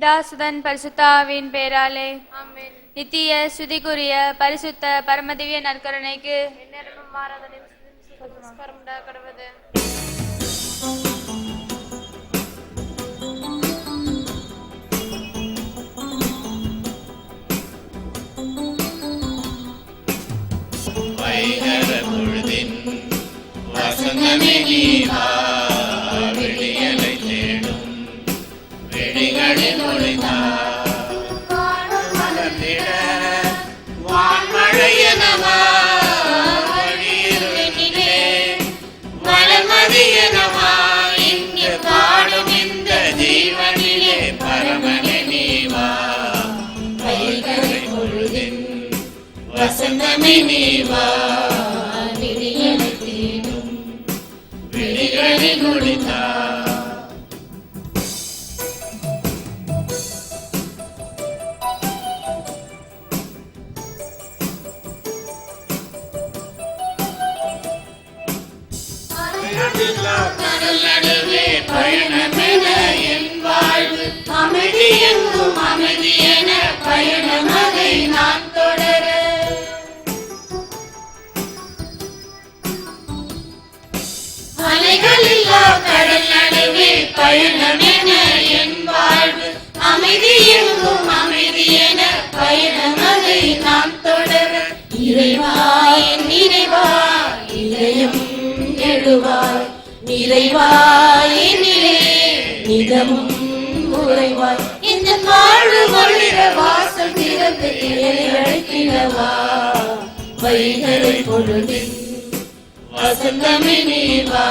பிதாசுதன் பரிசுத்தாவின் பேராலே. ஆமென். நித்திய சுதிக்குரிய பரிசுத்த பரமதிவிய நற்கருணைக்கு வைகர பொழுதின் வசந்தமே நீவா விழிகளில் ஒளிந்தா மலர்ந்திட வான்மழையனவா வழியிருளினிலே மலர்மதியனவா நிதமும் உறைவாய். இந்த வாழ்வு மொழிர வாசல் திறந்து என்னை அழைத்திடவா வைகரை பொழுதின் வசந்தமே நீவா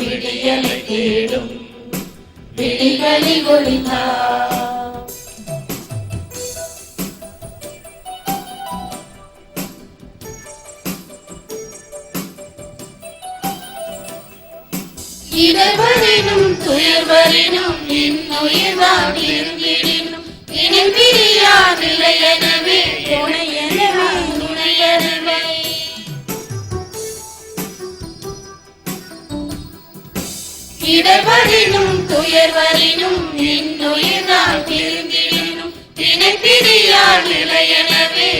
விடியலை தேடும் விழிகளை ஒளிந்தா. இடவரினும் துயர்வரினும் இன்னுயிர்தான் இருந்திடினும். இனி பிரியா நிலையெனவே துணையெனவே துணையெனவே. இடவரினும் துயர்வரினும் இன்னுயிர்தான் இருந்திடினும். இணை நிலையெனவே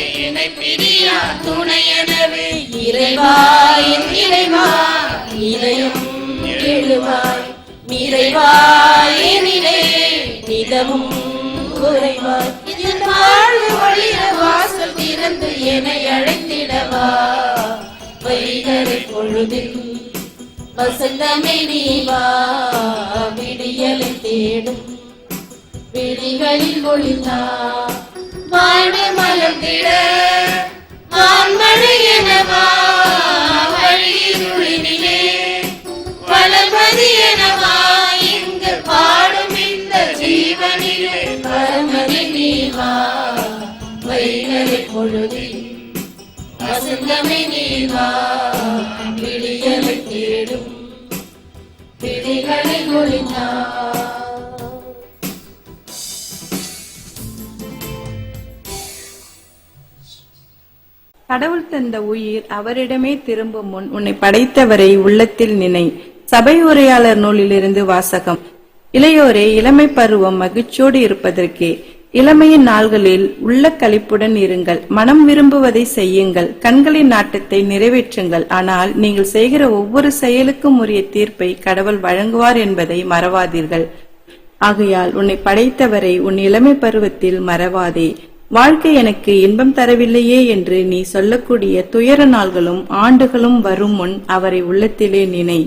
துணையெனவே. இறைவா என் இறைவா நிறைவாய் எனிலே நிதமும் குறைவாய் இதன் வாழ்வு ஒளிர வாசல் திறந்து என அழைத்திடவா? வைகரை பொழுதில் வசந்தமே நீவா? விடியலை தேடும் விழிகளில் ஒளிந்தா வாழ்வு மலர்ந்திட வான்மழை எனவா? பொழுதி வசந்தமே நீவா விடியலை தேடும் விழிகளில் ஒளிந்தா கடவுள் தந்த உயிர் அவரிடமே திரும்பும் முன் உன்னை படைத்தவரை உள்ளத்தில் நினை. சபை உரையாளர் நூலிலிருந்து வாசகம். இளையோரே இளமை பருவம் மகிழ்ச்சியோடு இருப்பதற்கே. இளமையின் நாள்களில் உள்ள கழிப்புடன் இருங்கள். மனம் விரும்புவதை செய்யுங்கள். கண்களின் நாட்டத்தை நிறைவேற்றுங்கள். ஆனால் நீங்கள் செய்கிற ஒவ்வொரு செயலுக்கும் உரிய தீர்ப்பை கடவுள் வழங்குவார் என்பதை மறவாதீர்கள். ஆகையால் உன்னை படைத்தவரை உன் இளமை பருவத்தில் மறவாதே. வாழ்க்கை எனக்கு இன்பம் தரவில்லையே என்று நீ சொல்லக்கூடிய துயர நாள்களும் ஆண்டுகளும் வரும் முன் அவரை உள்ளத்திலே நினை.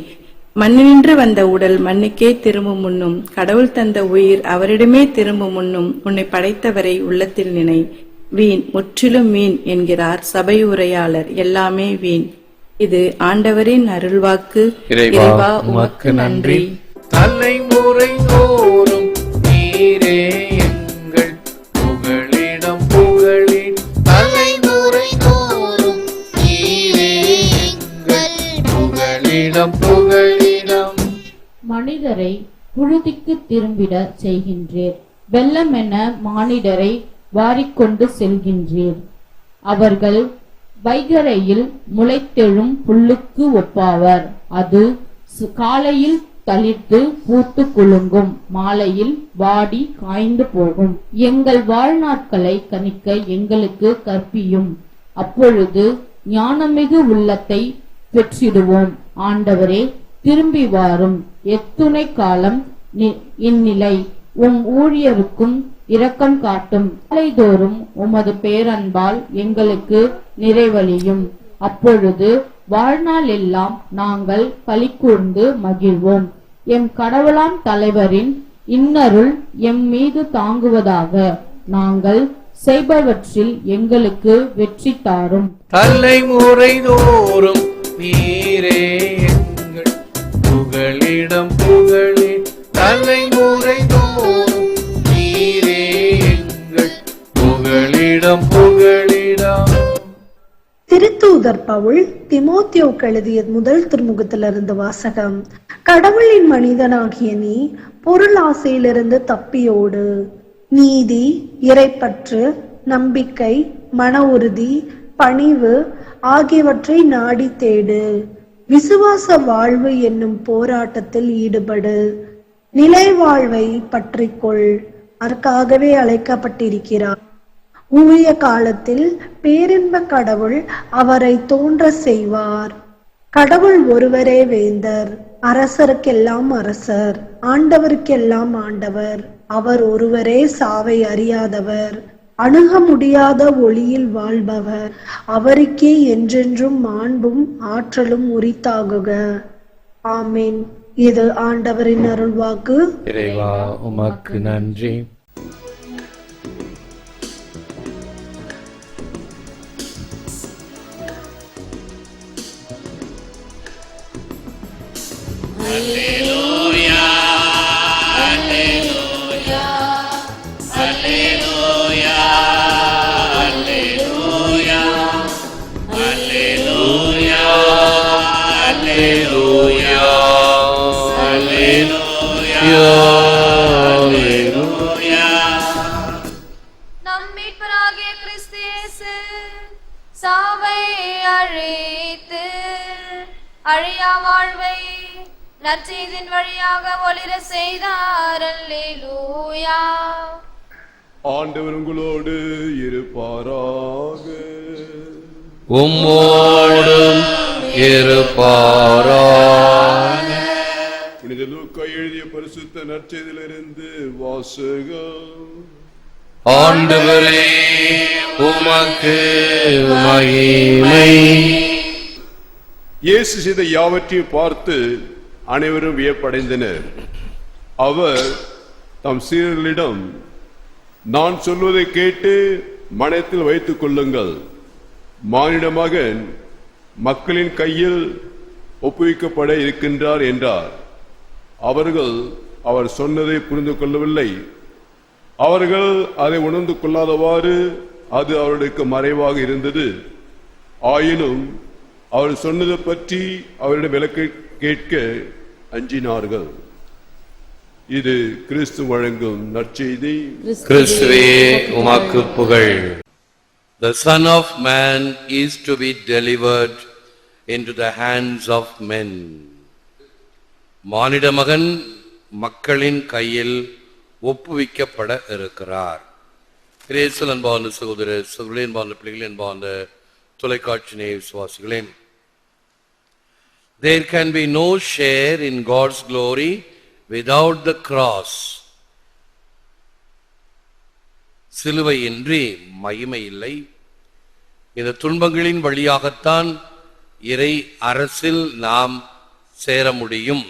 மண்ணினின்று வந்த உடல் மண்ணுக்கே திரும்பும் முன்னும் கடவுள் தந்த உயிர் அவரிடமே திரும்பும் முன்னும் உன்னை படைத்தவரை உள்ளத்தில் நினை. வீண் முற்றிலும் வீண் என்கிறார் சபை உரையாளர் எல்லாமே வீண். இது ஆண்டவரின் அருள்வாக்கு. இறைவா, உமக்கு நன்றி. தலைமுறை தோறும் நீரே எங்கள் புகழிடம் புகழின். தலைமுறை தோறும் நீரே எங்கள் புகழிடம் புகழிடம் மனிதரை புழுதிக்கு திரும்பிட செய்கின்றீர். வெள்ளமென மானிடரை வாரிக்கொண்டு செல்கின்றீர். அவர்கள் வைகரையில் முளைத்தெழும் புல்லுக்கு ஒப்பாவர். அது காலையில் தளிர்த்து பூத்து குலுங்கும். மாலையில் வாடி காய்ந்து போகும். எங்கள் வாழ்நாட்களை கணிக்க எங்களுக்கு கற்பியும். அப்பொழுது ஞானமிகு உள்ளத்தை பெற்றிடுவோம். ஆண்டவரே திரும்பி வாரும். எத்துணை காலம் இந்நிலை. உம் ஊழியருக்கும் இரக்கம் காட்டும். தோறும் உமது பேரன்பால் எங்களுக்கு நிறைவழியும் அப்பொழுது வாழ்நாள் எல்லாம் நாங்கள் களிக்கூர்ந்து மகிழ்வோம். எம் கடவுளாம் தலைவரின் இன்னருள் எம் மீது தாங்குவதாக நாங்கள் செய்பவற்றில் எங்களுக்கு வெற்றி தாரும். தலைமுறை தோறும் நீ திமோத்தியோக்கு எழுதிய முதல் திருமுகத்திலிருந்து வாசகம் கடவுளின் மனிதனாகிய நீ பொருள் ஆசையிலிருந்து தப்பியோடு. நீதி இறைப்பற்று நம்பிக்கை மன உறுதி பணிவு ஆகியவற்றை நாடி தேடு. விசுவாச வாழ்வு என்னும் போராட்டத்தில் ஈடுபடு. நிலை வாழ்வை பற்றிக்கொள். அதற்காகவே அழைக்கப்பட்டிருக்கிறார். உரிய காலத்தில் பேரின்ப கடவுள் அவரை தோன்ற செய்வார். கடவுள் ஒருவரே வேந்தர் அரசருக்கெல்லாம் அரசர் ஆண்டவருக்கெல்லாம் ஆண்டவர். அவர் ஒருவரே சாவை அறியாதவர் அணுக முடியாத ஒளியில் வாழ்பவர். அவருக்கே என்றென்றும் மாண்பும் ஆற்றலும் உரித்தாகுக. ஆமீன். இது ஆண்டவரின் அருள்வாக்கு. இறைவா உமக்கு நன்றி. நம் நற்செய்தின் வழியாக ஒளிர செய்தார். அல்லேலூயா. ஆண்டவர் உங்களோடு இருப்பாராக. உம்மோடும் இருப்பாரா புனித லூக்கா எழுதிய பரிசுத்த நற்செய்தியிலிருந்து வாசகம். ஆண்டவரே உமக்கு மகிமை. இயேசு செய்த யாவற்றையும் பார்த்து அனைவரும் வியப்படைந்தனர். அவர் தம் சீரர்களிடம் நான் சொல்வதை கேட்டு மனத்தில் வைத்துக் கொள்ளுங்கள். மானிட மகன் மக்களின் கையில் ஒப்புவிக்கப்பட இருக்கின்றார் என்றார். அவர்கள் அவர் சொன்னதை புரிந்து கொள்ளவில்லை. அவர்கள் அதை உணர்ந்து கொள்ளாதவாறு அது அவர்களுக்கு மறைவாக இருந்தது. ஆயினும் அவர் சொன்னதை பற்றி அவரிடம் விளக்க கேட்க அஞ்சினார்கள். இது கிறிஸ்து வழங்கும் நற்செய்தி. கிறிஸ்துவே உமக்கு புகழ். The Son of Man is to be delivered into the hands of men. மானிட மகன் மக்களின் கையில் ஒப்புவிக்கப்பட இருக்கிறார். கிரேசல் அன்பார்ந்த சகோதர சகோதரி அன்பார்ந்த பிள்ளைகள் அன்பார்ந்த தொலைக்காட்சி நேய விசுவாசிகளே There can be no share in God's glory without the cross. சிலுவையின்றி மகிமை இல்லை. இந்த துன்பங்களின் வழியாகத்தான் இறை அரசில் நாம் சேர முடியும்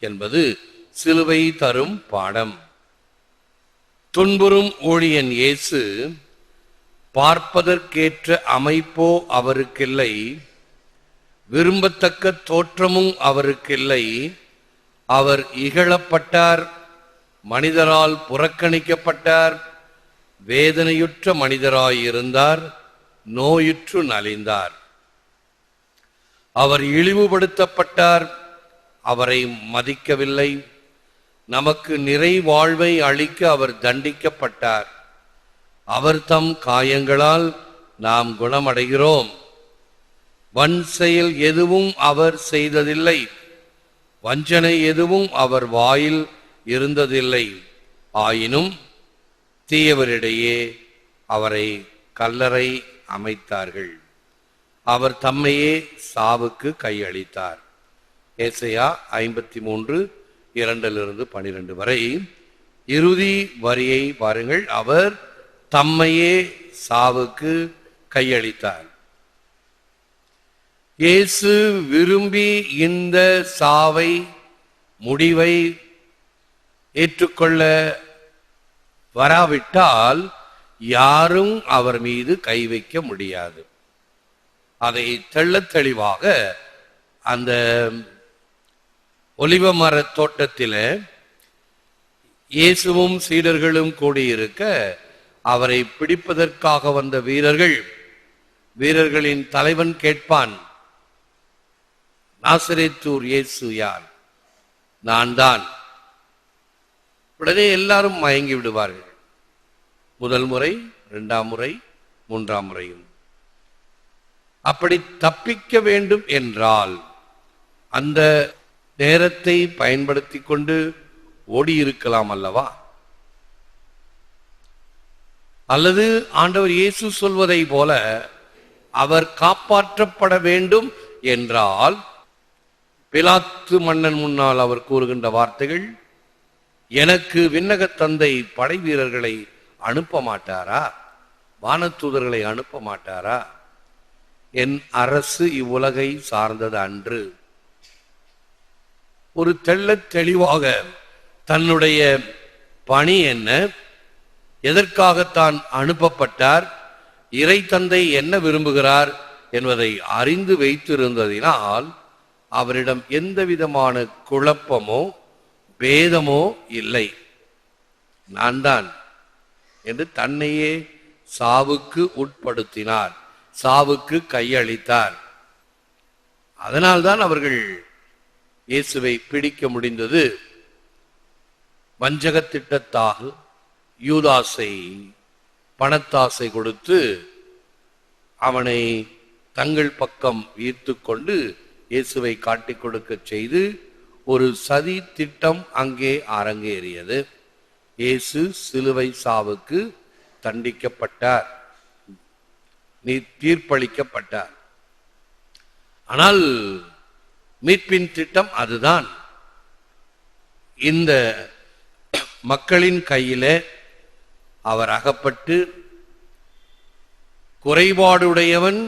என்பது சிலுவை தரும் பாடம். துன்புறும் ஊழியன் இயேசு பார்ப்பதற்கேற்ற அமைப்போ அவருக்கில்லை. விரும்பத்தக்க தோற்றமும் அவருக்கில்லை. அவர் இகழப்பட்டார் மனிதரால் புறக்கணிக்கப்பட்டார் வேதனையுற்ற மனிதராயிருந்தார் நோயுற்று நலிந்தார். அவர் இழிவுபடுத்தப்பட்டார் அவரை மதிக்கவில்லை. நமக்கு நிறை வாழ்வை அளிக்க அவர் தண்டிக்கப்பட்டார். அவர் தம் காயங்களால் நாம் குணமடைகிறோம். வன் செயல் எதுவும் அவர் செய்ததில்லை. வஞ்சனை எதுவும் அவர் வாயில் இருந்ததில்லை. ஆயினும் தீயவரிடையே அவரை கல்லறை அமைத்தார்கள். அவர் தம்மையே சாவுக்கு கையளித்தார். ஏசையா ஐம்பத்தி மூன்று இரண்டிலிருந்து பனிரெண்டு வரை. இறுதி வரியை பாருங்கள். அவர் தம்மையே சாவுக்கு கையளித்தார். இயேசு விரும்பி இந்த சாவை முடிவை ஏற்றுக்கொள்ள வராவிட்டால் யாரும் அவர் மீது கை வைக்க முடியாது. அதை தெள்ளத் தெளிவாக அந்த ஒலிவ மர தோட்டத்தில் இயேசுவும் சீடர்களும் கூடியிருக்க அவரை பிடிப்பதற்காக வந்த வீரர்கள் வீரர்களின் தலைவன் கேட்பான். நாசரேத்தூர் இயேசு யார்? நான் தான் உடனே எல்லாரும் மயங்கி விடுவார்கள். முதல் முறை இரண்டாம் முறை மூன்றாம் முறையும். அப்படி தப்பிக்க வேண்டும் என்றால் அந்த நேரத்தை பயன்படுத்தி கொண்டு ஓடி இருக்கலாம் அல்லவா? அல்லது ஆண்டவர் இயேசு சொல்வதை போல அவர் காப்பாற்றப்பட வேண்டும் என்றால் பிலாத்து மன்னன் முன்னால் அவர் கூறுகின்ற வார்த்தைகள் எனக்கு விண்ணகத் தந்தை படை வீரர்களை அனுப்ப மாட்டாரா? வானத்தூதர்களை அனுப்ப மாட்டாரா? என் அரசு இவ்வுலகை சார்ந்தது அன்று. ஒரு தெள்ளத் தெளிவாக தன்னுடைய பணி என்ன? எதற்காகத்தான் அனுப்பப்பட்டார்? இறை தந்தை என்ன விரும்புகிறார்? என்பதை அறிந்து வைத்திருந்ததினால் அவரிடம் எந்த விதமான குழப்பமோ பேதமோ இல்லை. நான் தான் என்று தன்னையே சாவுக்கு உட்படுத்தினார். சாவுக்கு கையளித்தார். அதனால்தான் அவர்கள் இயேசுவை பிடிக்க முடிந்தது. வஞ்சக திட்டத்தாக யூதாசை பணத்தாசை கொடுத்து அவனை தங்கள் பக்கம் ஈர்த்து கொண்டு இயேசுவை காட்டிக் கொடுக்க செய்து ஒரு சதி திட்டம் அங்கே அரங்கேறியது. இயேசு சிலுவை சாவுக்கு தண்டிக்கப்பட்டார். நீ தீர்ப்பளிக்கப்பட்டார். ஆனால் மீட்பின் திட்டம் அதுதான். இந்த மக்களின் கையிலே அவர் அகப்பட்டு குறைபாடுடையவன்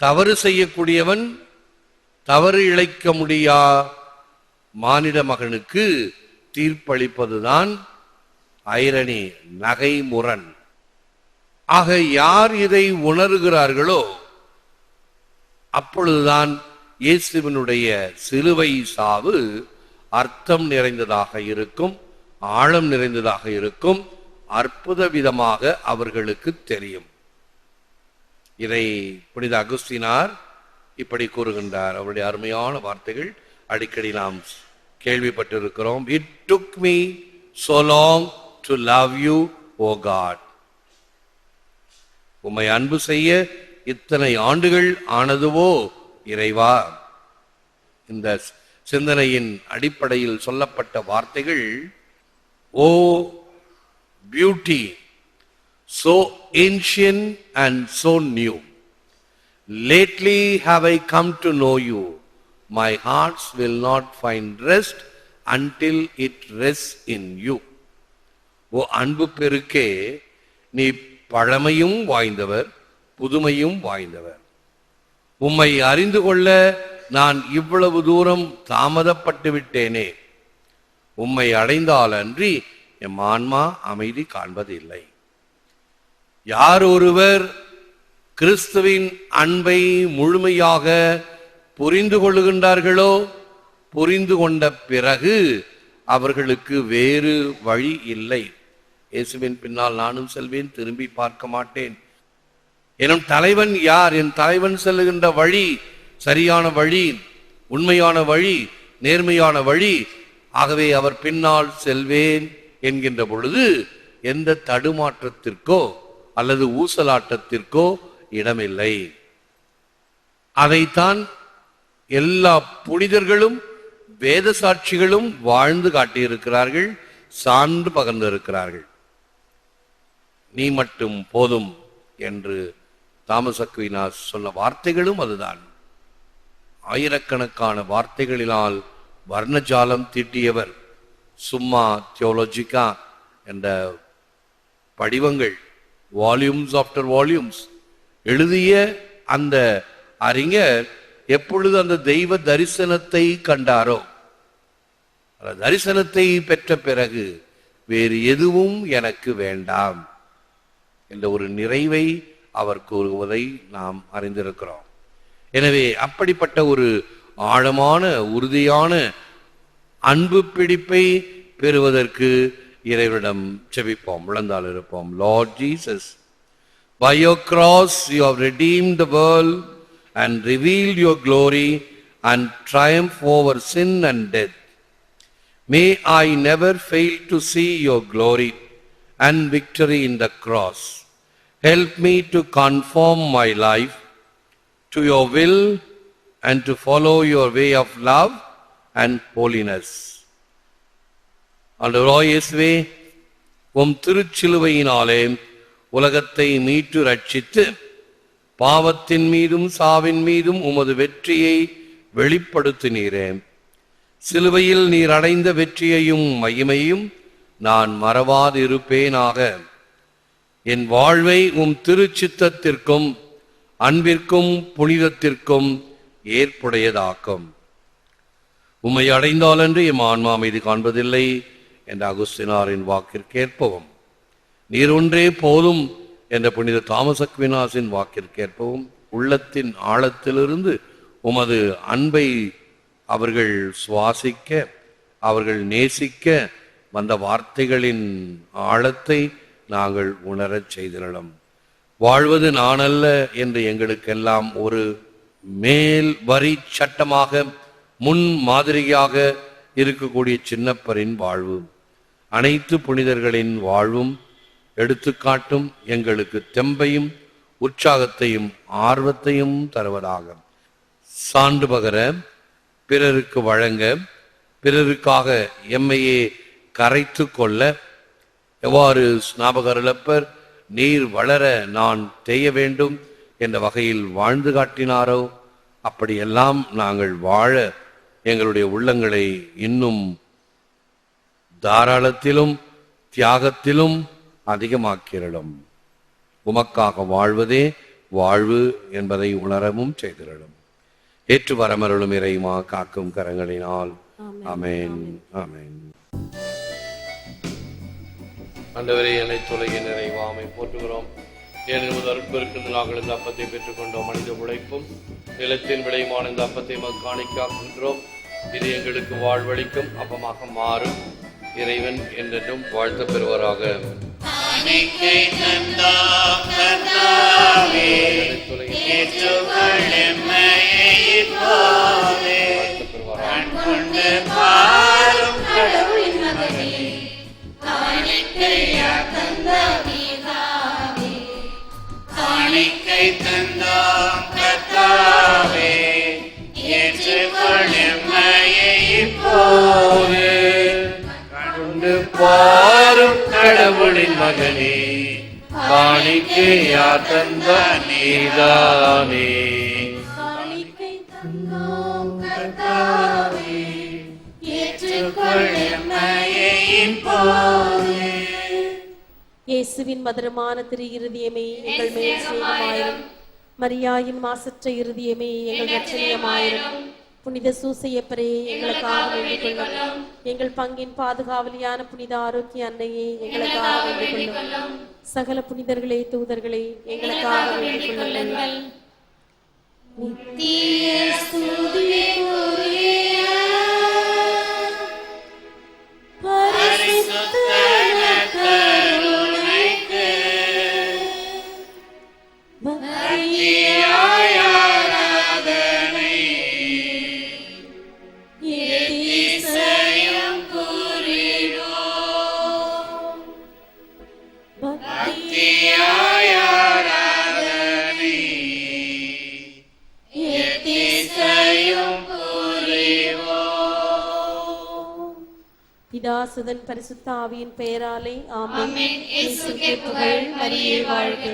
தவறு செய்யக்கூடியவன் தவறு இழைக்க முடியா மானிட மகனுக்கு தீர்ப்பளிப்பதுதான் ஐரணி நகைமுரண். ஆக யார் இதை உணர்கிறார்களோ அப்பொழுதுதான் இயேசுவினுடைய சிலுவை சாவு அர்த்தம் நிறைந்ததாக இருக்கும் ஆழம் நிறைந்ததாக இருக்கும் அற்புத விதமாக அவர்களுக்கு தெரியும். இதை புனித அகுஸ்தினார் இப்படி கூறுகின்றார். அவருடைய அருமையான வார்த்தைகள் அடிக்கடி நாம் கேள்விப்பட்டிருக்கிறோம். It took me so long to love you oh God உம்மை அன்பு செய்ய இத்தனை ஆண்டுகள் ஆனதுவோ இறைவா? இந்த சிந்தனையின் அடிப்படையில் சொல்லப்பட்ட வார்த்தைகள் ஓ beauty so ancient and so new Lately have I come to know you. My hearts will not find rest until it rests in you. ஓ அன்பு பெருக்கே நீ பழமையும் வாய்ந்தவர் புதுமையும் வாய்ந்தவர் உம்மை அறிந்து கொள்ள நான் இவ்வளவு தூரம் தாமதப்பட்டு விட்டேனே உம்மை அடைந்தால் அன்றி என் ஆன்மா அமைதி காண்பதில்லை யார் ஒருவர் கிறிஸ்துவின் அன்பை முழுமையாக புரிந்து கொள்ளுகின்றார்களோ? புரிந்து கொண்ட பிறகு அவர்களுக்கு வேறு வழி இல்லை. இயேசுவின் பின்னால் நானும் செல்வேன் திரும்பி பார்க்க மாட்டேன். எனும் தலைவன் யார்? என் தலைவன் செல்லுகின்ற வழி சரியான வழி உண்மையான வழி நேர்மையான வழி ஆகவே அவர் பின்னால் செல்வேன் என்கின்ற பொழுது எந்த தடுமாற்றத்திற்கோ அல்லது ஊசலாட்டத்திற்கோ இடமில்லை. அதைத்தான் எல்லா புனிதர்களும் வேத சாட்சிகளும் வாழ்ந்து காட்டியிருக்கிறார்கள் சான்று பகர்ந்திருக்கிறார்கள். நீ மட்டும் போதும் என்று தாமஸ் சொன்ன வார்த்தைகளும் அதுதான். ஆயிரக்கணக்கான வார்த்தைகளினால் வர்ணஜாலம் தீட்டியவர் சும்மா தியோலஜிக்கா என்ற படிவங்கள் வால்யூம்ஸ் ஆஃப்டர் வால்யூம்ஸ் எழுதிய அந்த அறிஞர் எப்பொழுது அந்த தெய்வ தரிசனத்தை கண்டாரோ? அந்த தரிசனத்தை பெற்ற பிறகு வேறு எதுவும் எனக்கு வேண்டாம் என்ற ஒரு நிறைவை அவர் கூறுவதை நாம் அறிந்திருக்கிறோம். எனவே அப்படிப்பட்ட ஒரு ஆழமான உறுதியான அன்பு பிடிப்பை பெறுவதற்கு இறைவனிடம் செபிப்போம். விழுந்தால் இருப்போம். Lord Jesus By your cross you have redeemed the world and revealed your glory and triumph over sin and death. May I never fail to see your glory and victory in the cross. Help me to conform my life to your will and to follow your way of love and holiness. ஆண்டவராய் இயேசுவே உம் திருச்சிலுவையினாலே உலகத்தை மீட்டு ரட்சித்து பாவத்தின் மீதும் சாவின் மீதும் உமது வெற்றியை வெளிப்படுத்தினீரே. சிலுவையில் நீர் அடைந்த வெற்றியையும் மகிமையும் நான் மறவாதிருப்பேனாக. என் வாழ்வை உம் திருச்சித்தத்திற்கும் அன்பிற்கும் புனிதத்திற்கும் ஏற்புடையதாக்கும். உம்மை அடைந்தாலன்று எம் ஆன்மா மீது காண்பதில்லை என்ற அகுஸ்தினாரின் வாக்கிற்கேற்பவும். நீர் ஒன்றே போதும் என்ற புனித தாமஸ் அக்வினாஸின் வாக்கிற்கேற்பவும் உள்ளத்தின் ஆழத்திலிருந்து உமது அன்பை அவர்கள் சுவாசிக்க அவர்கள் நேசிக்க வந்த வார்த்தைகளின் ஆழத்தை நாங்கள் உணரச் செய்திடலாம். வாழ்வது நானல்ல என்று எங்களுக்கெல்லாம் ஒரு மேல் வரி சட்டமாக முன் மாதிரியாக இருக்கக்கூடிய சின்னப்பரின் வாழ்வு. அனைத்து புனிதர்களின் வாழ்வும் எடுத்துக்காட்டும் எங்களுக்கு தெம்பையும் உற்சாகத்தையும் ஆர்வத்தையும் தருவதாக. சான்று பகர பிறருக்கு வழங்க பிறருக்காக எம்மையே கரைத்து கொள்ள எவ்வாறு ஸ்நாபகரலப்பர் நீர் வளர நான் தேய வேண்டும் என்ற வகையில் வாழ்ந்து காட்டினாரோ அப்படியெல்லாம் நாங்கள் வாழ எங்களுடைய உள்ளங்களை இன்னும் தாராளத்திலும் தியாகத்திலும் அதிகமாக்கிறலும் உமக்காக வாழ்வதே வாழ்வு என்பதை உணரவும் செய்திடலும் ஏற்று வரமருளும் இறைமா காக்கும் கரங்களினால். அமேன் அமேன் ஆண்டவரே என்னை தொலைகை நிறைவாமை போற்றுகிறோம். ஏனென்பது அருட்பெருக்கின்ற நாங்கள் இந்த அப்பத்தை பெற்றுக்கொண்டோம். மனித உழைப்பும் நிலத்தின் விளையுமான இந்த அப்பத்தை காணிக்காக்கின்றோம் இது எங்களுக்கு வாழ்வளிக்கும் அப்பமாக மாறும். இறைவன் என்றென்றும் வாழ்த்த பெறுவராக. காணிக்கை தந்தோம் கர்த்தாவே ஏற்றுக்கொள் எம்மையை இப்போதே. கண் கொண்டு பாரும் கடவுளின் மகனே காணிக்கையா தந்த நீதாவே காணிக்கை தந்தோம் கர்த்தாவே ஏற்றுக்கொள் எம்மையை இப்போதே கொண்டு பாரும் கடவுளின் மகனே காணிக்கையா தந்த நீதானே காணிக்கை ஏற்றுக்கொள் எம்மையை இப்போதே இயேசுவின் மதுரமான திரு இருதயமே எங்கள் மேல் சேகமாயிரும் மரியாயின் மாசற்ற இருதயமே எங்கள் ரட்சணியமாயிரும் புனித சூசையப்பரே எங்களுக்காக வேண்டிக் கொள்ளும் எங்கள் பங்கின் பாதுகாவலியான புனித ஆரோக்கிய அன்னையே எங்களுக்காக வேண்டிக் கொள்ளும் சகல புனிதர்களே தூதர்களே எங்களுக்காக வேண்டிக் கொள்ளுங்கள் நித்திய பிதாசுதன் பரிசுத்த ஆவியின் பெயராலே ஆமென். இயேசுவே புகழ் மரியே வாழ்க.